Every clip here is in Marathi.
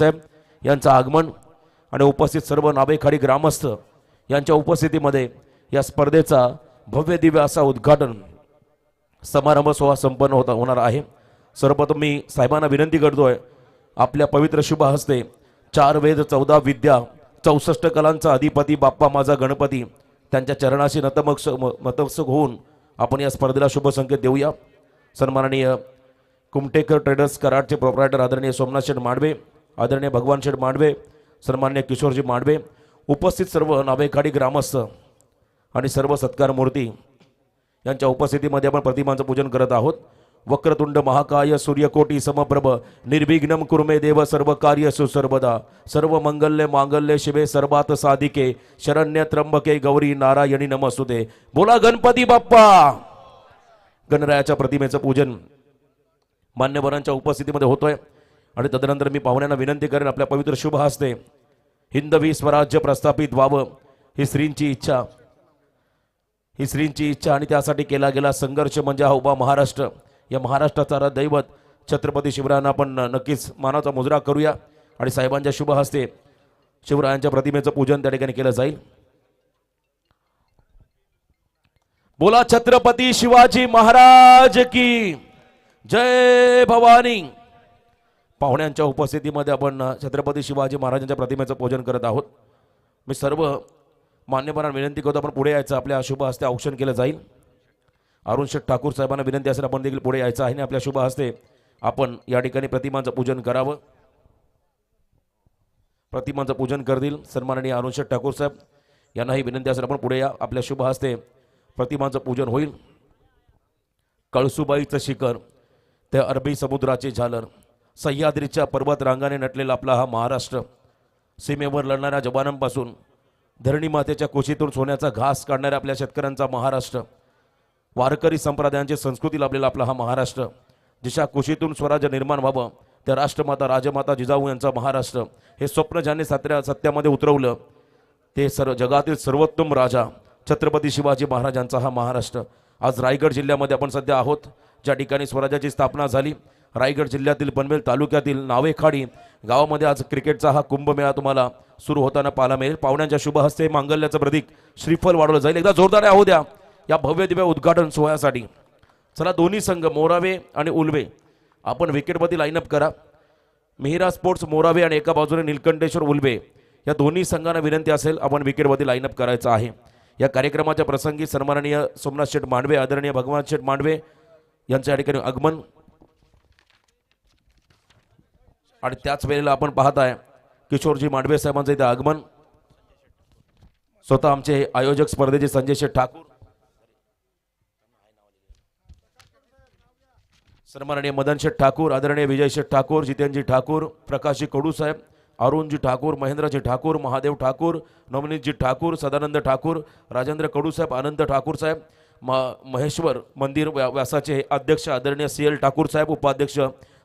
साहेब यांचं आगमन आणि उपस्थित सर्व नावेखाडी ग्रामस्थ यांच्या उपस्थितीमध्ये या स्पर्धेचा भव्य दिव्य असा उद्घाटन समारंभ सोहळा संपन्न होता होणार आहे. सर्वप्रथम मी साहेबांना विनंती करतोय आपल्या पवित्र शुभ हस्ते चार वेद चौदा विद्या चौसष्ट कलांचा अधिपती बाप्पा माझा गणपती त्यांच्या चरणाशी नतमक्ष म- नतमस्तक होऊन आपण या स्पर्धेला शुभ संकेत देऊया. सन्माननीय कुमटेकर ट्रेडर्स कराडचे प्रोप्रायटर आदरणीय सोमनाथ शेठ मांडवे आदरणीय भगवान शेठ मांडवे सन्मान्य किशोरजी मांडवे उपस्थित सर्व नावेखाडी ग्रामस्थ आणि सर्व सत्कार मूर्ती यांच्या उपस्थितीमध्ये आपण प्रतिमांचं पूजन करत आहोत. वक्रतुंड महाकाय सूर्यकोटी समप्रभ निर्विघ्नम कुर्मे देव सर्व कार्य सुसर्वदा. सर्व मंगल्य मांगल्य शिवे सर्वात साधिके शरण्य त्र्यंबके गौरी नारायणी नमस्तुते. बोला गणपती बाप्पा! गणरायाच्या प्रतिमेचं पूजन मान्यवरांच्या उपस्थितीमध्ये होतोय. आणि तदनंतर मी पाहुण्यांना विनंती करेन आपल्या पवित्र शुभ हस्ते हिंदवी स्वराज्य प्रस्थापित व्हावं ही श्रींची इच्छा. ही श्रींची इच्छा आणि त्यासाठी केला गेला संघर्ष म्हणजे हा उभा महाराष्ट्र. या महाराष्ट्राचा दैवत छत्रपती शिवरायांना आपण नक्कीच मानाचा मुजरा करूया आणि साहेबांच्या शुभ हस्ते शिवरायांच्या प्रतिमेचं पूजन त्या ठिकाणी केलं जाईल. बोला छत्रपती शिवाजी महाराज की जय भवानी. पाहुण्यांच्या उपस्थितीमध्ये आपण छत्रपती शिवाजी महाराजांच्या प्रतिमेचं पूजन करत आहोत. मी सर्व मान्यपणा विनंती करतो आपण पुढे यायचं आपल्या शुभ हस्ते औक्षण केलं जाईल. अरुण शेठ ठाकूर साहेबांना विनंती असेल आपण देखील पुढे यायचं आहे आणि आपल्या शुभ हस्ते आपण या ठिकाणी प्रतिमांचं पूजन करावं. प्रतिमांचं पूजन करतील सन्माननीय अरुण शेठ ठाकूर साहेब. यांनाही विनंती असेल आपण पुढे या आपल्या शुभ हस्ते प्रतिमांचं पूजन होईल. कळसुबाईचं शिखर ते अरबी समुद्राचे झालर. सह्याद्रीच्या पर्वत रांगाने नटलेला आपला हा महाराष्ट्र. सीमेवर लढणाऱ्या जवानांपासून धरणी मातेच्या कुशीतून सोन्याचा घास काढणाऱ्या आपल्या शेतकऱ्यांचा महाराष्ट्र. वारकरी संप्रदायांची संस्कृती लाभलेला आपला हा महाराष्ट्र. जिच्या कुशीतून स्वराज्य निर्माण व्हावं त्या राष्ट्रमाता राजमाता जिजाऊ यांचा महाराष्ट्र. हे स्वप्न ज्यांनी सत्या सत्यामध्ये उतरवलं ते सर्व जगातील सर्वोत्तम राजा छत्रपती शिवाजी महाराजांचा हा महाराष्ट्र. आज रायगड जिल्ह्यामध्ये आपण सध्या आहोत. ज्या ठिकाणी स्वराज्याची स्थापना झाली रायगड जिल्ह्यातील पनवेल तालुक्यातील नावेखाडी गावामध्ये आज क्रिकेटचा हा कुंभमेळा तुम्हाला सुरू होताना पाहायला मिळेल. पाहुण्यांच्या शुभ हस्ते मांगल्याचं प्रतीक श्रीफल वाढवलं जाईल. एकदा जोरदार आहो द्या. या भव्य दिव्य उद्घाटन सोहळ्यासाठी. चला दोन्ही संघ मोरावे आणि उलवे आपण विकेटमध्ये लाईनअप करा. मेहरा स्पोर्ट्स मोरावे आणि एका बाजूने निलकंठेश्वर उलवे. या दोन्ही संघांना विनंती असेल आपण विकेटमध्ये लाईनअप करायचं आहे. या कार्यक्रमाच्या प्रसंगी सन्माननीय सोमनाथ शेठ मांडवे आदरणीय भगवान शेठ मांडवे यांच्या ठिकाणी आगमन आणि त्याच वेळेला आपण पाहत आहे किशोरजी मांडवे साहेबांचं इथे आगमन. स्वतः आमचे आयोजक स्पर्धेचे संजय शेठ ठाकूर. सन्माननीय मदन शेठ ठाकूर आदरणीय विजय शेठ ठाकूर जितेंद्रजी ठाकूर प्रकाशजी कडू साहेब अरुणजी ठाकूर महेंद्रजी ठाकूर महादेव ठाकूर नवनीतजी ठाकूर सदानंद ठाकूर राजेंद्र कडू साहेब आनंद ठाकूर साहेब म महेश्वर मंदिर व्या- व्यासाचे अध्यक्ष आदरणीय सी एल ठाकूर साहेब उपाध्यक्ष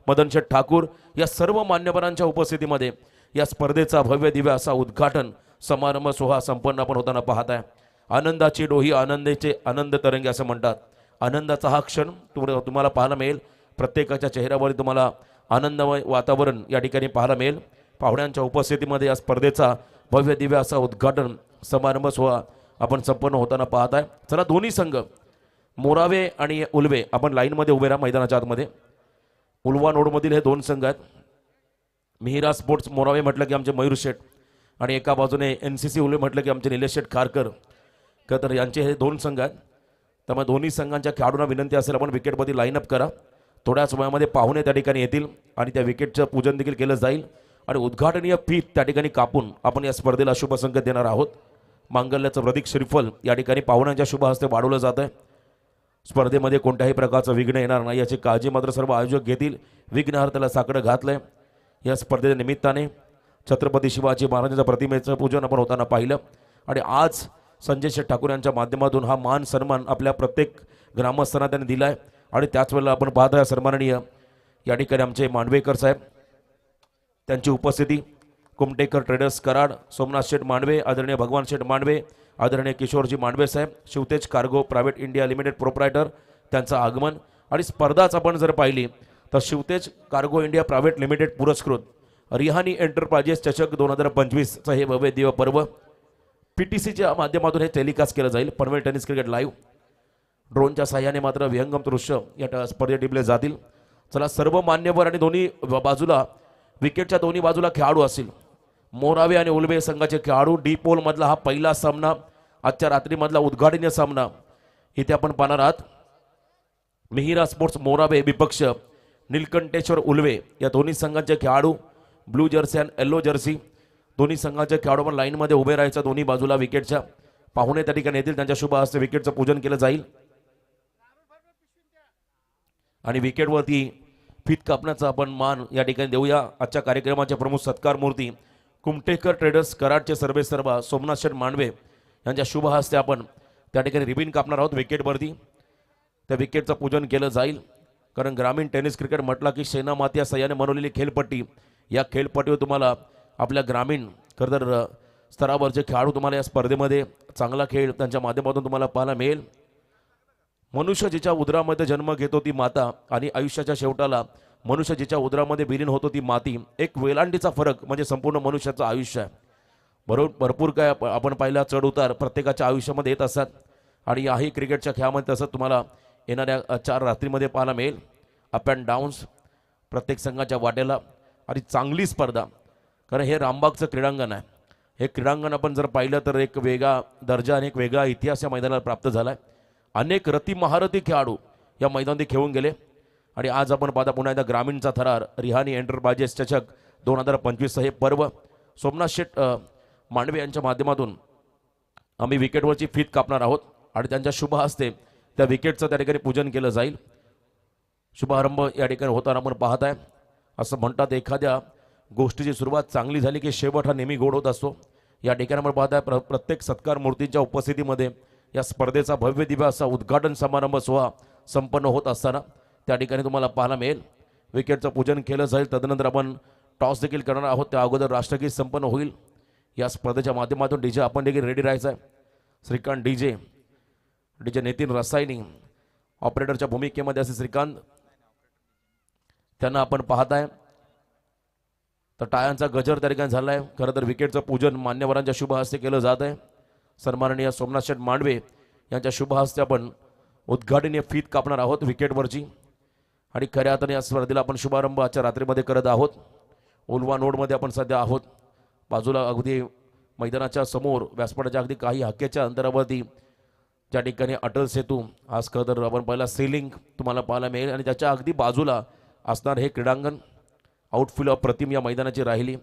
मदन शेठ ठाकूर या सर्व मान्यवरांच्या उपस्थितीमध्ये या स्पर्धेचा भव्य दिव्य असा उद्घाटन समारंभ सोहळा संपन्न आपण होताना पाहत आहे आनंदाची डोही आनंदाचे आनंद तरंगे असं म्हणतात. आनंदाचा हा क्षण तुम्हाला तुम्हाला पाहायला मिळेल. प्रत्येकाच्या चेहऱ्यावर तुम्हाला आनंदमय वातावरण या ठिकाणी पाहायला मिळेल. पाहुण्यांच्या उपस्थितीमध्ये या स्पर्धेचा भव्य दिव्य असा उद्घाटन समारंभ सोहळा आपण संपन्न होताना पाहत आहे चला दोन्ही संघ मोरावे आणि उलवे आपण लाईनमध्ये उभे राहा मैदानाच्या आतमध्ये. उलवा नोडमधील हे दोन संघ आहेत. मिहिरा स्पोर्ट्स मोरावे म्हटलं की आमचे मयूर शेठ आणि एका बाजूने एन सी सी उलवे म्हटलं की आमचे निलेश शेठ खारकर. का तर यांचे हे दोन संघ आहेत. त्यामुळे दोन्ही संघांच्या खेळाडूंना विनंती असेल आपण विकेटमध्ये लाईनअप करा. थोड्याच वेळामध्ये पाहुणे त्या ठिकाणी येतील आणि त्या विकेटचं पूजन देखील केलं जाईल. आणि उद्घाटनीय फीत त्या ठिकाणी कापून आपण या स्पर्धेला शुभ देणार आहोत. मांगल्याचं प्रतीक श्रीफल या ठिकाणी पाहुण्यांच्या शुभ हस्ते वाढवलं जात आहे स्पर्धेमध्ये कोणत्याही प्रकारचं विघ्न येणार नाही याची काळजी मात्र सर्व आयोजक घेतील. विघ्नहर्त्याला साकडं घातलंय. या स्पर्धेच्या निमित्ताने छत्रपती शिवाजी महाराजांच्या प्रतिमेचं पूजन आपण होताना पाहिलं. आणि आज संजय शेठ ठाकूर यांच्या माध्यमातून हा मान सन्मान आपल्या प्रत्येक ग्रामस्थांना त्यांनी दिला आहे आणि त्याच वेळेला आपण पाहत आहे सन्माननीय या ठिकाणी आमचे मांडवेकर साहेब. त्यांची उपस्थिती. कुमटेकर ट्रेडर्स कराड सोमनाथ शेठ मांडवे आदरणीय भगवान शेठ मांडवे आदरणीय किशोरजी मांडवे साहेब Shivtej cargo private India limited proprietor त्यांचं आगमन आणि स्पर्धाच आपण जर पाहिली तर Shivtej cargo India private limited पुरस्कृत रिहानी एंटरप्राइजेस चषक दोन हजार पंचवीसचं हे भव्य दिव पर्व पी टी सीच्या माध्यमातून हे टेलिकास्ट केलं जाईल पनवेल टेनिस क्रिकेट लाईव्ह. ड्रोनच्या साह्याने मात्र विहंगम दृश्य या स्पर्धेत टिपले जातील. चला सर्व मान्यवर आणि दोन्ही बाजूला विकेटच्या दोन्ही बाजूला खेळाडू असतील. मोरावे आणि उलवे संघाचे खेळाडू डी पोलमधला हा पहिला सामना आजच्या रात्रीमधला उद्घाटनीय सामना. इथे आपण पाहणार आहात मिहिरा स्पोर्ट्स मोरावे विपक्ष निलकंठेश्वर उलवे या दोन्ही संघांचे खेळाडू ब्लू जर्सी आणि येल्लो जर्सी. दोन्ही संघाचे खेळाडू पण लाईनमध्ये उभे राहायचं दोन्ही बाजूला विकेटच्या. पाहुणे त्या ठिकाणी येतील त्यांच्या शुभ हस्ते विकेटचं पूजन केलं जाईल. आणि विकेटवरती फित कापण्याचा आपण मान या ठिकाणी देऊया. आजच्या कार्यक्रमाचे प्रमुख सत्कार मूर्ती कुमटेकर ट्रेडर्स कराडचे सर्वे सर्वा सोमनाथ शेठ मांडवे यांच्या शुभ हस्ते आपण त्या ठिकाणी रिबिन कापणार आहोत. विकेटवरती त्या विकेटचं पूजन केलं जाईल. कारण ग्रामीण टेनिस क्रिकेट म्हटलं की सेना माती या सह्याने बनवलेली खेळपट्टी. या खेळपट्टीवर तुम्हाला आपल्या ग्रामीण खरं तर स्तरावरचे खेळाडू तुम्हाला या स्पर्धेमध्ये चांगला खेळ त्यांच्या माध्यमातून तुम्हाला पाहायला मिळेल. मनुष्य जिच्या उदरामध्ये जन्म घेतो ती माता आणि आयुष्याच्या शेवटाला मनुष्य जिच्या उदरामध्ये विलीन होतो ती माती एक वेलांटीचा फरक म्हणजे संपूर्ण मनुष्याचं आयुष्य आहे. बरोबर भरपूर काय आपण पाहिला चढ उतार प्रत्येकाच्या आयुष्यामध्ये येत असतात. आणि याही क्रिकेटच्या खेळामध्ये तसं तुम्हाला येणाऱ्या चार रात्रीमध्ये पाहायला मिळेल. अप अँड डाऊन्स प्रत्येक संघाच्या वाटेला आणि चांगली स्पर्धा. कारण हे रामबागचं क्रीडांगण आहे. हे क्रीडांगण आपण जर पाहिलं तर एक वेगळा दर्जा आणि एक वेगळा इतिहास या मैदानाला प्राप्त झाला आहे अनेक रती महारथी खेळाडू या मैदानात खेळून गेले. आणि आज आपण पाहता पुन्हा एकदा ग्रामीणचा थरार रिहानी एंटरप्राइजेस चषक दोन हजार पंचवीसचं हे पर्व. सोमनाथ शेठ मांडवे यांच्या माध्यमातून आम्ही विकेटवरची फीत कापणार आहोत आणि त्यांच्या शुभ हस्ते त्या विकेटचं त्या ठिकाणी पूजन केलं जाईल. शुभारंभ या ठिकाणी होताना आपण पाहत आहे असं म्हणतात एखाद्या गोष्टीची सुरुवात चांगली झाली की शेवट हा नेहमी गोड होत असतो. या ठिकाणी आपण पाहत आहे प्र प्रत्येक सत्कार मूर्तींच्या उपस्थितीमध्ये या स्पर्धेचा भव्य दिव्य असा उद्घाटन समारंभ सोहळा संपन्न होत असताना त्या ठिकाणी तुम्हाला पाहायला मिळेल. विकेटचं पूजन केलं जाईल. तदनंतर आपण टॉस देखील करणार आहोत. त्या अगोदर राष्ट्रगीत संपन्न होईल. या स्पर्धेच्या माध्यमातून डीजे आपण देखील रेडी राहायचं आहे. Shrikant D J D J Nitin Rasayani ऑपरेटरच्या भूमिकेमध्ये असे श्रीकांत त्यांना आपण पाहत आहे. तर टायांचा गजर त्या ठिकाणी झाला आहे खरं तर विकेटचं पूजन मान्यवरांच्या शुभ हस्ते केलं जात आहे. सन्माननीय सोमनाथ शेठ मांडवे यांच्या शुभ हस्ते आपण उद्घाटनीय फीत कापणार आहोत विकेटवरची आणि खऱ्या अर्थाने या स्पर्धेला आपण शुभारंभ आजच्या रात्रीमध्ये करत आहोत. उलवा नोडमध्ये आपण सध्या आहोत. बाजूला अगदी मैदानाच्या समोर व्यासपीठाच्या अगदी काही हक्क्याच्या अंतरावरती ज्या ठिकाणी अटल सेतू आज खरं तर आपण पहिला सेलिंग तुम्हाला पाहायला मिळेल आणि त्याच्या अगदी बाजूला असणार हे क्रीडांगण आऊटफुल ऑफ प्रतिम या मैदानाची राहिली.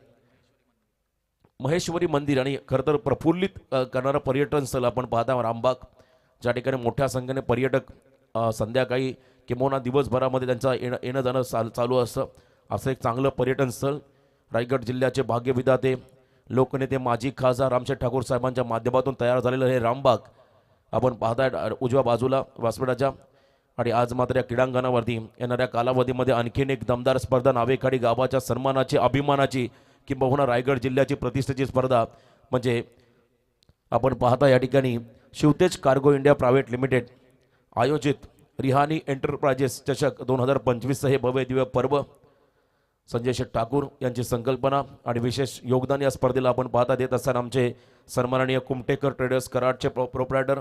महेश्वरी मंदिर आणि खरं तर प्रफुल्लित करणारं पर्यटन स्थळ आपण पाहता रामबाग ज्या ठिकाणी मोठ्या संख्येने पर्यटक संध्याकाळी किंवा दिवसभरामध्ये त्यांचं येणं येणं जाणं चाल चालू असतं. असं एक चांगलं पर्यटन स्थळ. रायगड जिल्ह्याचे भाग्यविधाते लोकनेते माजी खासदार रामशेठ ठाकूर साहेबांच्या माध्यमातून तयार झालेलं हे रामबाग. आपण पाहताय उजव्या बाजूला व्यासपीठाच्या. आणि आज मात्र या क्रीडांगणावरती येणाऱ्या कालावधीमध्ये आणखीन एक दमदार स्पर्धा नावेखाडी गावाच्या सन्मानाची अभिमानाची किंबहुना रायगड जिल्ह्याची प्रतिष्ठेची स्पर्धा. म्हणजे आपण पाहता या ठिकाणी Shivtej cargo India private limited आयोजित रिहानी एंटरप्राइजेस चषक दोन हजार पंचवीसचं हे भव्य दिव्य पर्व. संजय शेठ ठाकूर यांची संकल्पना आणि विशेष योगदान या स्पर्धेला आपण पाहता देत असताना आमचे सन्माननीय कुमटेकर ट्रेडर्स कराडचे प्रो प्रोप्रायटर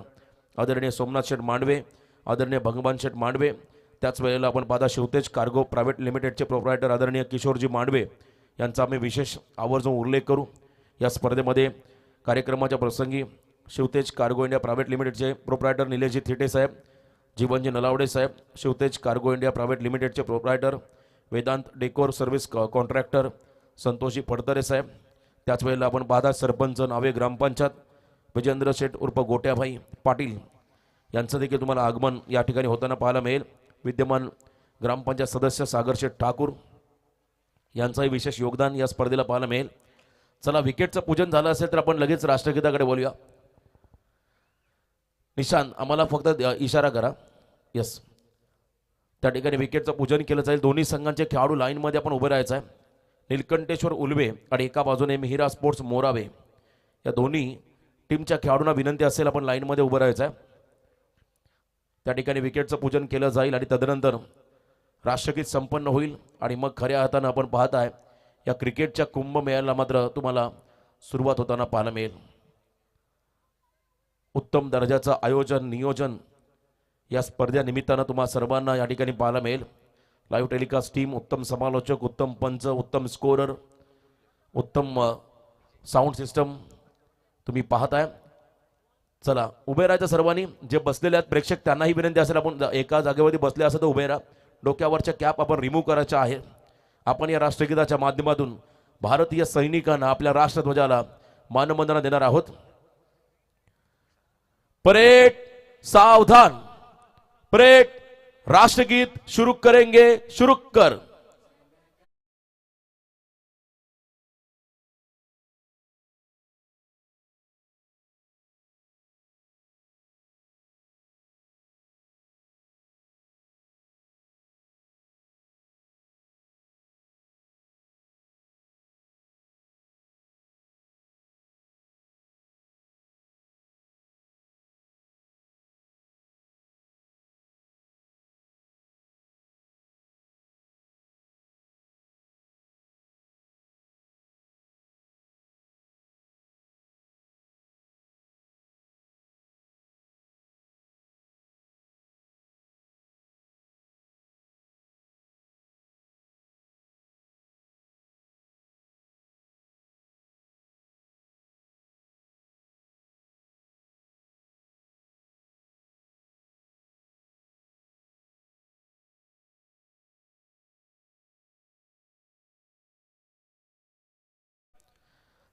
आदरणीय सोमनाथ शेठ मांडवे आदरणीय भगवान शेठ मांडवे त्याच वेळेला आपण पाहता शिवतेज कार्गो प्रायव्हेट लिमिटेडचे प्रोप्रायटर आदरणीय किशोरजी मांडवे यांचा आम्ही विशेष आवर्जून उल्लेख करू. या स्पर्धेमध्ये कार्यक्रमाच्या प्रसंगी शिवतेज कार्गो इंडिया प्रायव्हेट लिमिटेडचे प्रोप्रायटर निलेशजी थिटे साहेब जीवनजी नलावडे साहेब शिवतेज कार्गो इंडिया प्रायव्हेट लिमिटेडचे proprietor Vedant decor service contractor Santoshi Phadtare साहेब. त्याच वेळेला आपण बाधा सरपंच नावे ग्रामपंचायत विजेंद्र शेठ उर्फ गोट्याभाई पाटील यांचं देखील तुम्हाला आगमन या ठिकाणी होताना पाहायला मिळेल. विद्यमान ग्रामपंचायत सदस्य सागर शेठ ठाकूर यांचंही विशेष योगदान या स्पर्धेला पाहायला मिळेल. चला विकेटचं पूजन झालं असेल तर आपण लगेच राष्ट्रगीताकडे बोलूया. निशान आम्हाला फक्त द- इशारा करा. यस त्या ठिकाणी विकेटचं पूजन केलं जाईल. दोन्ही संघांचे खेळाडू लाईनमध्ये आपण उभे राहायचं आहे. निलकंठेश्वर उलवे आणि एका बाजूने मिहिरा स्पोर्ट्स मोरावे. या दोन्ही टीमच्या खेळाडूंना विनंती असेल आपण लाईनमध्ये उभं राहायचं आहे. त्या ठिकाणी विकेटचं पूजन केलं जाईल आणि तदनंतर राष्ट्रगीत संपन्न होईल आणि मग खऱ्या हातानं आपण पाहत आहे या क्रिकेटच्या कुंभमेळ्याला मात्र तुम्हाला सुरुवात होताना पाहायला मिळेल. उत्तम दर्जाचं आयोजन नियोजन या स्पर्धेनिमित्तानं तुम्हा सर्वांना या ठिकाणी पाहायला मिळेल. लाईव्ह टेलिकास्ट टीम उत्तम समालोचक उत्तम पंच उत्तम स्कोरर उत्तम साऊंड सिस्टम तुम्ही पाहताय. चला उभे राहायचं सर्वांनी. जे बसलेले आहेत प्रेक्षक त्यांनाही विनंती असेल आपण एका जागेवरती बसले असं तर उभे राहा. डोक्यावरच्या कॅप आपण रिमूव्ह करायच्या आहे. आपण या राष्ट्रगीताच्या माध्यमातून भारतीय सैनिकांना आपल्या राष्ट्रध्वजाला मानवंदना देणार आहोत. परेड सावधान परेड राष्ट्रगीत शुरू करेंगे शुरू कर।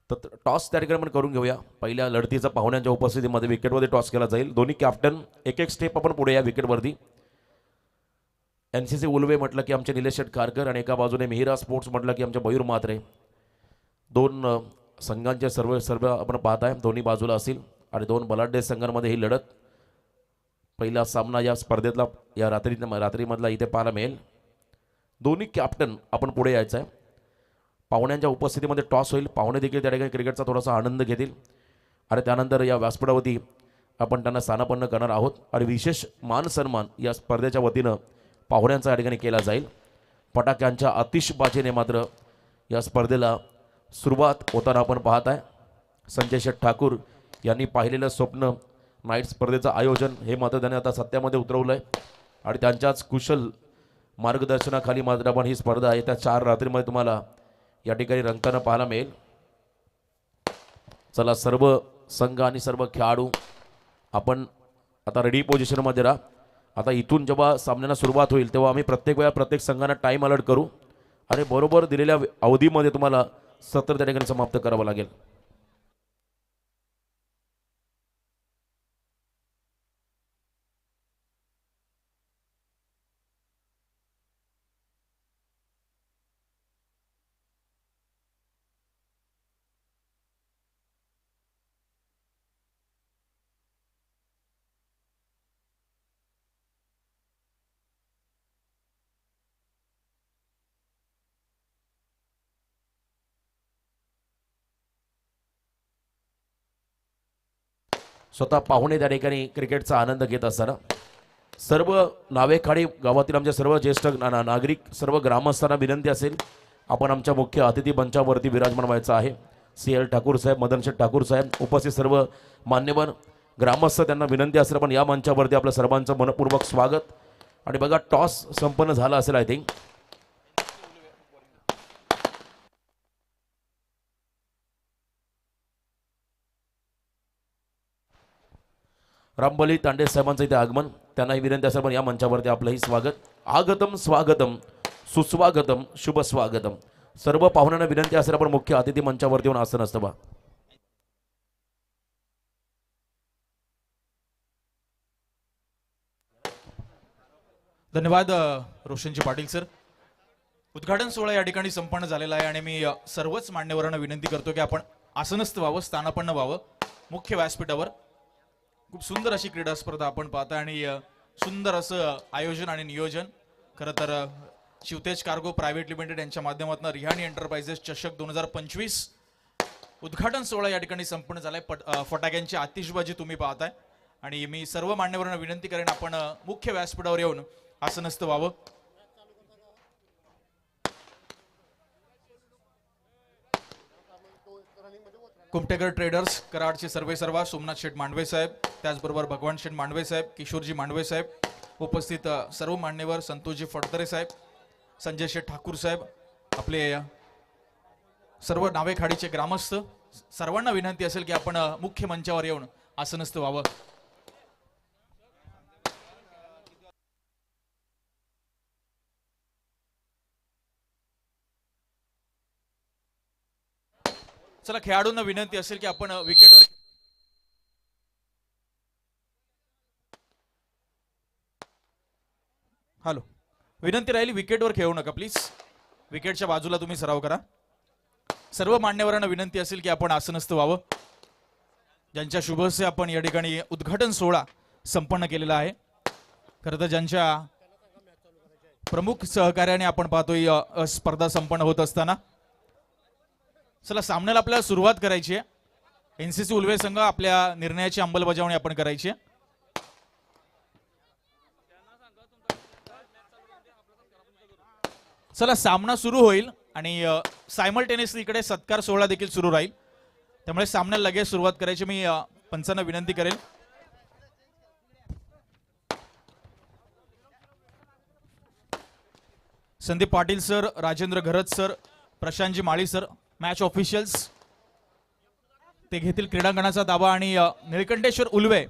तर टॉस त्या ठिकाणी आपण करून घेऊया. पहिल्या लढतीचा पाहुण्यांच्या उपस्थितीमध्ये विकेटमध्ये टॉस केला जाईल. दोन्ही कॅप्टन एक एक स्टेप आपण पुढे या विकेटवरती. एन सी सी उलवे म्हटलं की आमचे निलेश शेटकारकर आणि एका बाजूने मिहिरा स्पोर्ट्स म्हटलं की आमचे मयूर मात्रे दोन संघांचे सर्व सर्व आपण पाहत आहे दोन्ही बाजूला असतील आणि दोन बलाढ्य संघांमध्ये ही लढत पहिला सामना या स्पर्धेतला या रात्री रात्रीमधला इथे पाहायला मिळेल. दोन्ही कॅप्टन आपण पुढे यायचं आहे पाहुण्यांच्या उपस्थितीमध्ये टॉस होईल. पाहुणे देखील त्या ठिकाणी क्रिकेटचा थोडासा आनंद घेतील. आणि त्यानंतर या व्यासपीठावरती आपण त्यांना स्थानापन्न करणार आहोत. आणि विशेष मान सन्मान या स्पर्धेच्या वतीनं पाहुण्यांचा या ठिकाणी केला जाईल. फटाक्यांच्या अतिशबाजीने मात्र या स्पर्धेला सुरुवात होताना आपण पाहत आहे संजय शेठ ठाकूर यांनी पाहिलेलं स्वप्न नाईट स्पर्धेचं आयोजन हे मात्र त्याने आता सत्यामध्ये उतरवलं आहे आणि त्यांच्याच कुशल मार्गदर्शनाखाली मात्र आपण ही स्पर्धा येत्या चार रात्रीमध्ये तुम्हाला या ठिकाणी रंगताना पाहायला मिळेल. चला सर्व संघ आणि सर्व खेळाडू आपण आता रेडी पोझिशनमध्ये राहा. आता इथून जेव्हा सामन्याला सुरुवात होईल तेव्हा आम्ही प्रत्येक वेळा प्रत्येक संघांना टाईम अलर्ट करू. आणि बरोबर दिलेल्या अवधीमध्ये तुम्हाला सत्र त्या ठिकाणी समाप्त करावं लागेल. स्वतः पाहुणे त्या ठिकाणी क्रिकेटचा आनंद घेत असताना. सर्व नावेखाडी गावातील आमच्या सर्व ज्येष्ठ ना- ना- नागरिक सर्व ग्रामस्थांना विनंती असेल. आपण आमच्या मुख्य अतिथी मंचावरती विराजमान व्हायचं आहे. सी एल ठाकूर साहेब मदनशेठ ठाकूर साहेब उपस्थित सर्व मान्यवर ग्रामस्थ त्यांना विनंती असेल पण या मंचावरती आपलं सर्वांचं मनपूर्वक स्वागत. आणि बघा टॉस संपन्न झाला असेल आय थिंक रामबली तांडे साहेबांचं इथे आगमन त्यांनाही विनंती असेल पण या मंचावरती आपलंही स्वागत. आगतम स्वागतम सुस्वागतम शुभ स्वागतम सर्व पाहुण्यांना विनंती असेल आपण मुख्य अतिथी मंचावरती येऊन आसन असतं बा. धन्यवाद रोशनजी पाटील सर. उद्घाटन सोहळा या ठिकाणी संपन्न झालेला आहे आणि मी सर्वच मान्यवरांना विनंती करतो की आपण आसनस्थ व्हावं स्थानापन्न व्हावं मुख्य व्यासपीठावर. खूप सुंदर अशी क्रीडा स्पर्धा आपण पाहता आणि सुंदर असं आयोजन आणि नियोजन. खरं तर शिवतेज कार्गो प्रायव्हेट लिमिटेड यांच्या माध्यमातून रिहाणी एंटरप्राइजेस चषक दोन हजार पंचवीस उद्घाटन सोहळा या ठिकाणी संपन्न झालाय. पट फटाक्यांची आतिषबाजी तुम्ही पाहताय. आणि मी सर्व मान्यवरांना विनंती करेन आपण मुख्य व्यासपीठावर येऊन आसनस्थ व्हावं. कुमटेकर ट्रेडर्स कराडचे सर्वे सर्वा सोमनाथ शेठ मांडवे साहेब त्याचबरोबर भगवान शेठ मांडवे साहेब किशोरजी मांडवे साहेब उपस्थित सर्व मान्यवर संतोषजी फडतरे साहेब संजय शेठ ठाकूर साहेब आपले सर्व नावेखाडीचे ग्रामस्थ सर्वांना विनंती असेल की आपण मुख्य मंचावर येऊन आसनस्थ व्हावं. चला खेळाडूंना विनंती असेल की आपण विकेटवर हॅलो. विनंती राहिली विकेटवर खेळू नका प्लीज विकेटच्या बाजूला तुम्ही सराव करा. सर्व मान्यवरांना विनंती असेल की आपण आसनस्थ व्हावं. ज्यांच्या शुभस्य आपण या ठिकाणी उद्घाटन सोहळा संपन्न केलेला आहे. खरं तर ज्यांच्या प्रमुख सहकार्याने आपण पाहतोय स्पर्धा संपन्न होत असताना. चला सामन्याला आपल्याला सुरुवात करायची आहे. एनसीसी उलवे संघ आपल्या निर्णयाची अंमलबजावणी आपण करायची आहे. चला सामना सुरू होईल आणि सायमल्टेनियसली इकडे सत्कार सोहळा देखील सुरू राहील. त्यामुळे सामन्याला लगेच सुरुवात करायची. मी पंचांना विनंती करेल. Sandeep Patil sir Rajendra Gharat sir Prashantji Mali sir match officials ते घेतील क्रीडांगणाचा दावा आणि निळकंठेश्वर उलवे.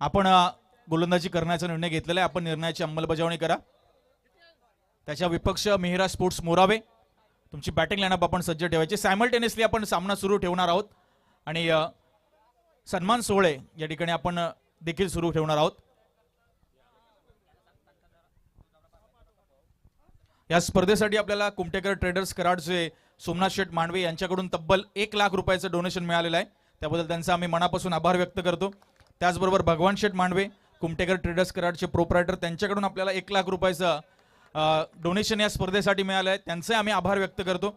आपण गोलंदाजी करण्याचा निर्णय घेतलेला आहे. आपण निर्णयाची अंमलबजावणी करा. त्याच्या विपक्ष मेहरा स्पोर्ट्स मोरावे. तुमची बॅटिंग लाईनअप आपण सज्ज ठेवायची. सायमल्टेनियसली आपण सामना सुरू ठेवणार आहोत. आणि सन्मान सोहळे या ठिकाणी आपण देखील सुरू ठेवणार आहोत. या स्पर्धेसाठी आपल्याला कुमटेकर ट्रेडर्स कराडचे सोमनाथ शेठ मांडवे यांच्याकडून तब्बल एक लाख रुपयाचं डोनेशन मिळालेलं आहे. त्याबद्दल त्यांचा आम्ही मनापासून आभार व्यक्त करतो. त्याचबरोबर भगवान शेठ मांडवे कुमटेकर ट्रेडर्स कराडचे प्रोपरायटर त्यांच्याकडून आपल्याला एक लाख रुपयाचं डोनेशन या स्पर्धेसाठी मिळालं आहे. त्यांचे आम्ही आभार व्यक्त करतो.